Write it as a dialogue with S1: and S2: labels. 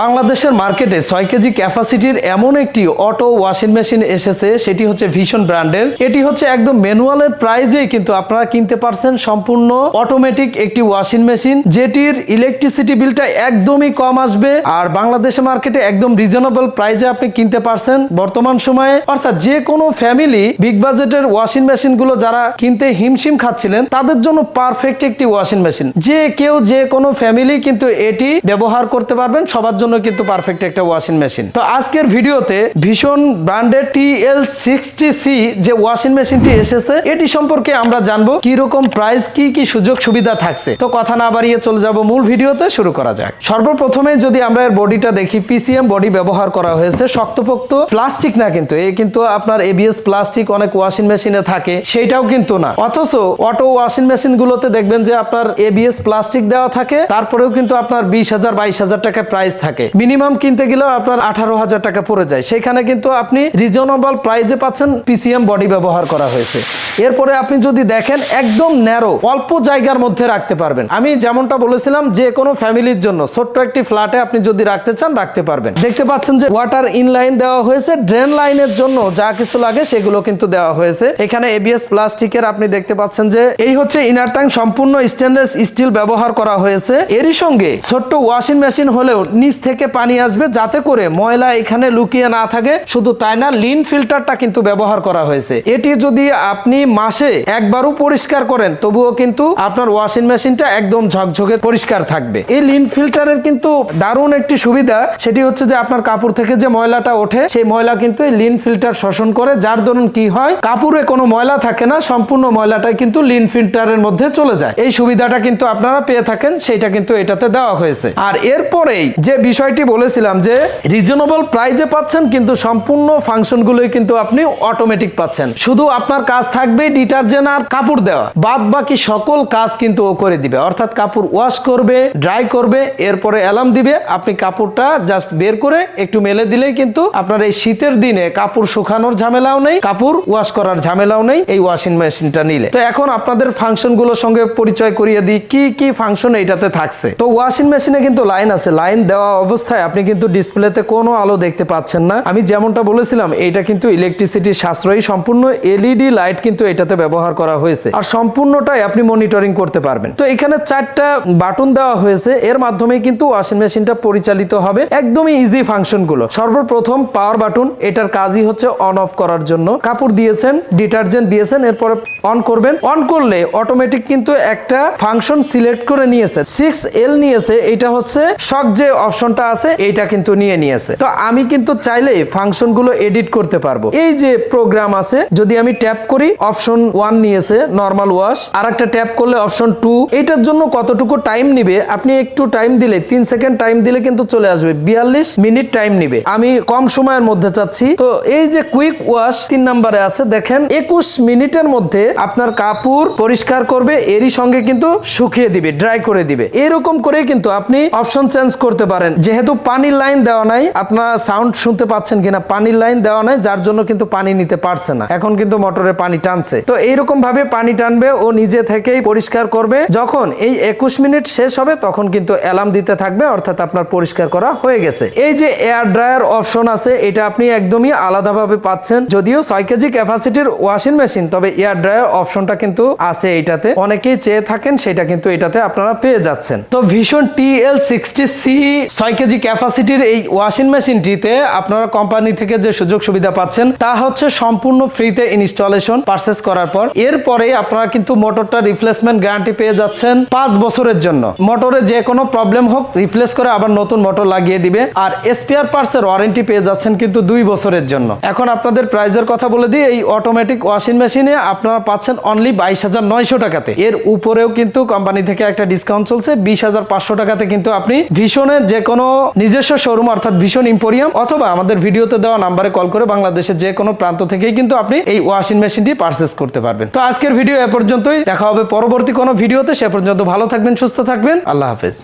S1: বাংলাদেশের মার্কেটে ছয় কেজি ক্যাপাসিটির এমন একটি অটো ওয়াশিং মেশিন এসেছে, সেটি হচ্ছে ভীষণ ব্র্যান্ডের। এটি হচ্ছে একদম ম্যানুয়ালের প্রাইজেই কিন্তু আপনারা কিনতে পারছেন সম্পূর্ণ অটোমেটিক একটি ওয়াশিং মেশিন, যেটির ইলেকট্রিসিটি বিলটা একদমই কম আসবে আর বাংলাদেশের মার্কেটে একদম রিজনেবল প্রাইজে আপনি কিনতে পারছেন। বর্তমান সময়ে অর্থাৎ যে কোনো ফ্যামিলি বিগ বাজেটের ওয়াশিং মেশিনগুলো যারা কিনতে হিমশিম খাচ্ছিলেন, তাদের জন্য পারফেক্ট একটি ওয়াশিং মেশিন যে কেউ যে কোনো ফ্যামিলি কিন্তু এটি ব্যবহার করতে পারবেন, সবার জন্য কিন্তু পারফেক্ট একটা ওয়াশিং মেশিন তো আজকের ভিডিওতে ভীষণ ব্র্যান্ডের টি এল সিক্সটি সি যে ওয়াশিং মেশিনটি এসেছে, এটি সম্পর্কে আমরা জানব কি রকম প্রাইস কি কি সুযোগ সুবিধা থাকছে। তো কথা না বাড়িয়ে চলে যাব মূল ভিডিওতে, শুরু করা যাক। সর্বপ্রথমে যদি আমরা এর বডিটা দেখি পিসিএম বডি ব্যবহার করা হয়েছে, শক্তপোক্ত প্লাস্টিক না কিন্তু, এ কিন্তু আপনার এবিএস প্লাস্টিক অনেক ওয়াশিং মেশিনে থাকে, সেইটাও কিন্তু না। অথচ অটো ওয়াশিং মেশিন গুলোতে দেখবেন যে আপনার এবিএস প্লাস্টিক দেওয়া থাকে, তারপরেও কিন্তু আপনার বিশ হাজার, বাইশ হাজার টাকা প্রাইস থাকে। মিনিমাম কিনতে গেলেও আপনার আঠারো হাজার টাকা পড়ে যায়। সেখানে কিন্তু আপনি রিজনেবল প্রাইজে পাচ্ছেন পিসিএম বডি ব্যবহার করা হয়েছে। এরপরে আপনি যদি দেখেন একদম ন্যারো অল্প জায়গার মধ্যে রাখতে পারবেন। আমি যেমনটা বলেছিলাম যে কোনো ফ্যামিলির জন্য ছোট্ট একটি ফ্ল্যাটে আপনি যদি রাখতে চান, রাখতে পারবেন। দেখতে পাচ্ছেন যে ওয়াটার ইন লাইন দেওয়া হয়েছে ড্রেন লাইনের জন্য যা কিছু লাগে সেগুলো কিন্তু দেওয়া হয়েছে। এখানে এবিএস প্লাস্টিকের আপনি দেখতে পাচ্ছেন যে এই হচ্ছে ইনার ট্যাঙ্ক সম্পূর্ণ স্টেনলেস স্টিল ব্যবহার করা হয়েছে। এরই সঙ্গে ছোট্ট ওয়াশিং মেশিন হলেও নিচ থেকে পানি আসবে, যাতে করে ময়লা এখানে লুকিয়ে না থাকে। শুধু তাই না লিন ফিল্টারটা কিন্তু ব্যবহার করা হয়েছে। এটি যদি আপনি মাসে একবারও পরিষ্কার করেন, তবুও কিন্তু আপনার ওয়াশিং মেশিনটা একদম ঝকঝকে পরিষ্কার থাকবে। এই লিন ফিল্টারের কিন্তু দারুণ একটি সুবিধা, সেটি হচ্ছে যে আপনার কাপড় থেকে যে ময়লাটা ওঠে, সেই ময়লা কিন্তু এই লিন ফিল্টার শোষণ করে, যার দরুন কি হয়, কাপড়ে কোনো ময়লা থাকে না, সম্পূর্ণ ময়লাটাই কিন্তু লিন ফিল্টারের মধ্যে চলে যায়। এই সুবিধাটা কিন্তু আপনারা পেয়ে থাকেন, সেইটা কিন্তু এটাতে দেওয়া হয়েছে। আর এরপরেই যে বিষয়টি বলেছিলাম যে রিজনেবল প্রাইজে পাচ্ছেন, কিন্তু সম্পূর্ণ ফাংশনগুলোই কিন্তু আপনি অটোমেটিক পাচ্ছেন। শুধু আপনার কাজ থাকবে ডিটারজেন্ট আর কাপড় দেওয়া। বাদ বাকি সকল কাজ কিন্তু ও করে দিবে। অর্থাৎ কাপড় ওয়াশ করবে ড্রাই করবে, এরপরে অ্যালার্ম দিবে। আপনি কাপড়টা জাস্ট বের করে একটু মেলে দিলেই কিন্তু আপনার এই শীতের দিনে কাপড় শুকানোর ঝামেলাও নেই, কাপড় ওয়াশ করার ঝামেলাও নেই এই ওয়াশিং মেশিনটা নিলে। তো এখন আপনাদের ফাংশনগুলোর সঙ্গে পরিচয় করিয়ে দিই, কি কি ফাংশন এইটাতে থাকছে। তো ওয়াশিং মেশিনে কিন্তু লাইন আছে। লাইন দেওয়া অবস্থায় আপনি কিন্তু ডিসপ্লেতে কোনো আলো দেখতে পাচ্ছেন না। আমি যেমনটা বলেছিলাম এটা কিন্তু ইলেকট্রিসিটি সাশ্রয়ী, সম্পূর্ণ এলইডি লাইট কিন্তু এটাতে ব্যবহার করা হয়েছে। আর সম্পূর্ণটাই আপনি মনিটরিং করতে পারবেন। তো এখানে চারটা বাটন দেওয়া হয়েছে। এর মাধ্যমে কিন্তু ওয়াশিং মেশিনটা পরিচালিত হবে। একদমই ইজি ফাংশনগুলো সর্বপ্রথম পাওয়ার বাটন এটার কাজই হচ্ছে অন অফ করার জন্য। কাপড় দিয়েছেন ডিটারজেন্ট দিয়েছেন, এরপরে অন করবেন। অন করলে অটোমেটিক কিন্তু একটা ফাংশন সিলেক্ট করে নিয়েছে। সিক্স এল নিয়েছে, এটা হচ্ছে শক যে অপশনটা আছে এটা কিন্তু নিয়ে নিয়েছে। তো আমি কিন্তু চাইলে ফাংশনগুলো এডিট করতে পারব। এই যে প্রোগ্রাম আছে, যদি আমি ট্যাপ করি অপশন ওয়ান নিয়েছে নর্মাল ওয়াশ আর একটা ট্যাপ করলে অপশন টু এটার জন্য কতটুকু টাইম নিবে? আপনি একটু টাইম দিলে, তিন সেকেন্ড টাইম দিলে কিন্তু চলে আসবে। বিয়াল্লিশ মিনিট টাইম নিবে। আমি কম সময়ের মধ্যে চাচ্ছি। তো এই যে কুইক ওয়াশ তিন নম্বরে আছে, দেখেন একুশ মিনিটের মধ্যে আপনার কাপড় পরিষ্কার করবে, এরই সঙ্গে কিন্তু শুকিয়ে দিবে ড্রাই করে দিবে। এরকম করে কিন্তু আপনি অপশন চেঞ্জ করতে পারেন। যেহেতু পানির লাইন দেওয়া নাই, আপনার সাউন্ড শুনতে পাচ্ছেন কিনা? পানির লাইন দেওয়া নাই, যার জন্য কিন্তু পানি নিতে পারছে না। এখন কিন্তু মোটরে পানি টানছে। তো এইরকম ভাবে পানি টানবে, ও নিজে থেকেই পরিষ্কার করবে। যখন এই একুশ মিনিট শেষ হবে, তখন কিন্তু অ্যালার্ম দিতে থাকবে, অর্থাৎ আপনার পরিষ্কার করা হয়ে গেছে। এই যে এয়ার ড্রায়ার অপশন আছে, এটা আপনি একদমই আলাদাভাবে পাচ্ছেন। যদিও ছয় কেজি ক্যাপাসিটির ওয়াশিং মেশিন তবে এয়ার ড্রায়ার অপশনটা কিন্তু আছে এইটাতে। অনেকেই চেয়ে থাকেন, সেটা কিন্তু এটাতে আপনারা পেয়ে যাচ্ছেন। তো ভীষণ টি এল সিক্সটি সি ছয় কেজি ক্যাপাসিটির এই ওয়াশিং মেশিনটিতে আপনারা কোম্পানি থেকে যে সুযোগ সুবিধা পাচ্ছেন, তা হচ্ছে সম্পূর্ণ ফ্রিতে ইনস্টলেশন পারচেস করার পর এরপরে আপনারা কিন্তু মোটরটা রিপ্লেসমেন্ট গ্যারান্টি পেয়ে যাচ্ছেন পাঁচ বছরের জন্য। মোটরে যে কোনো প্রবলেম হোক রিপ্লেস করে আবার নতুন মোটর লাগিয়ে দিবে। আর স্পেয়ার পার্টসের ওয়ারেন্টি পেয়ে যাচ্ছেন কিন্তু দুই বছরের জন্য। এখন আপনাদের প্রাইজের কথা বলে দিই, এই অটোমেটিক ওয়াশিং মেশিনে আপনারা পাচ্ছেন অনলি বাইশ হাজার নয়শো টাকাতে। এর উপরেও কিন্তু কোম্পানি থেকে একটা ডিসকাউন্ট চলছে, বিশ হাজার পাঁচশো টাকাতে কিন্তু আপনি ভীষণের যে কোনো নিজস্ব শোরুম অর্থাৎ ভীষণ ইম্পোরিয়াম অথবা আমাদের ভিডিওতে দেওয়া নাম্বারে কল করে বাংলাদেশের যে কোনো প্রান্ত থেকেই কিন্তু আপনি এই ওয়াশিং মেশিনটি পারচেস করতে পারবেন। তো আজকের ভিডিও এ পর্যন্তই। দেখা হবে পরবর্তী কোনো ভিডিওতে সে পর্যন্ত ভালো থাকবেন, সুস্থ থাকবেন। আল্লাহ হাফেজ।